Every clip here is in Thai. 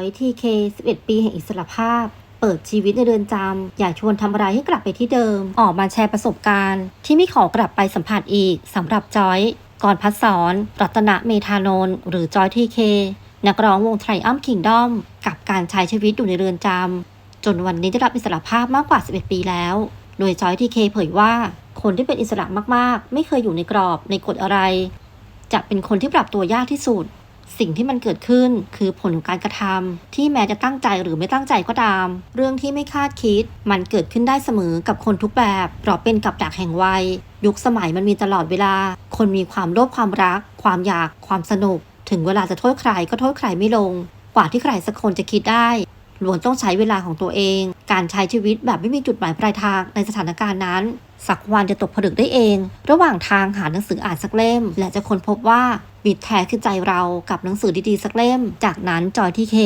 อยทีเค11 ปีแห่งอิสรภาพ เปิดชีวิตในเรือนจำ อยากชวนทำอะไรให้กลับไปที่เดิม ออกมาแชร์ประสบการณ์ ที่ไม่ขอกลับไปสัมผัสอีกสำหรับจอยกรพัฒสอนรัตนเมธานนท์หรือจอยทีเคนักร้องวงไทรอัมคิงดอม กับการใช้ชีวิตอยู่ในเรือนจำ จนวันนี้ได้รับอิสรภาพมากกว่า 11 ปีแล้ว โดยจอยทีเคเผยว่า คนที่เป็นอิสระมากๆ ไม่เคยอยู่ในกรอบในกฎอะไร จะเป็นคนที่ปรับตัวยากที่สุด สิ่งที่มันเกิดขึ้นคือผลของการกระทำที่แม้จะตั้งใจหรือไม่ตั้งใจก็ตาม เรื่องที่ไม่คาดคิด มันเกิดขึ้นได้เสมอกับคนทุกแบบเพราะเป็นกับดักแห่งวัย ยุคสมัยมันมีตลอดเวลา คนมีความโลภความรัก ความอยาก ความสนุก ถึงเวลาจะโทษใครก็โทษใครไม่ลง กว่าที่ใครสักคนจะคิดได้ หลวนต้องใช้เวลาของตัวเอง การใช้ชีวิตแบบไม่มีจุดหมายปลายทางในสถานการณ์นั้น สักวันจะตกผลึกได้เอง ระหว่างทางหาหนังสืออ่านสักเล่ม และจะค้นพบว่ามิตรแท้คือใจเรากับหนังสือดีๆสักเล่ม จากนั้นจอยที่เค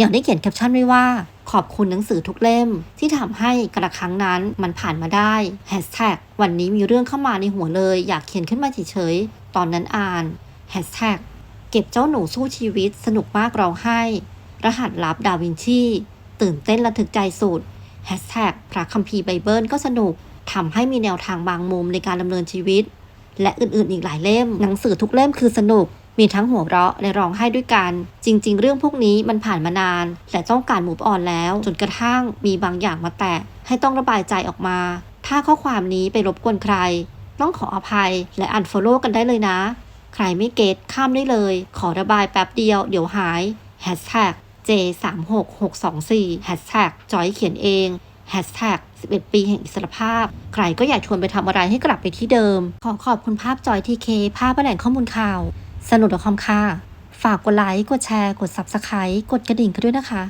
ยังได้เขียนแคปชั่นไว้ว่าขอบคุณหนังสือทุกเล่ม ที่ทำให้กระครั้งนั้นมันผ่านมาได้แฮชแท็กวันนี้มีเรื่องเข้ามาในหัวเลย อยากเขียนขึ้นมาเฉยๆ ตอนนั้นอ่านแฮชแท็กเก็บเจ้าหนูสู้ชีวิตสนุกมากร้องไห้ รหัสลับดาวินชี ตื่นเต้นระทึกใจสุดแฮชแท็กพระคัมภีร์ไบเบิลก็สนุกทำให้มีแนวทางบางมุมในการดำเนินชีวิต และอื่นๆอีกหลายเล่ม หนังสือทุกเล่มคือสนุก มีทั้งหัวเราะและร้องไห้ด้วยกัน จริง ๆ เรื่องพวกนี้มันผ่านมานาน และต้องการมูฟออนแล้ว จนกระทั่งมีบางอย่างมาแตะให้ต้องระบายใจออกมา ถ้าข้อความนี้ไปรบกวนใคร ต้องขออภัยและอันฟอลโล่กันได้เลยนะ ใครไม่เก็ตข้ามได้เลย ขอระบายแป๊บเดียวเดี๋ยวหาย Hashtag J36624 แฮชแท็กจอยเขียนเองแฮชแท็ก11 ปีแห่งอิสรภาพ ใครก็อยากชวนไปทำอะไรให้กลับไปที่เดิม ขอขอบคุณภาพจอยทีเคภาพแหล่งข้อมูลข่าว สนุกดอคอมค่ะ ฝากกดไลค์ กดแชร์ กด Subscribe กดกระดิ่งกันด้วยนะคะ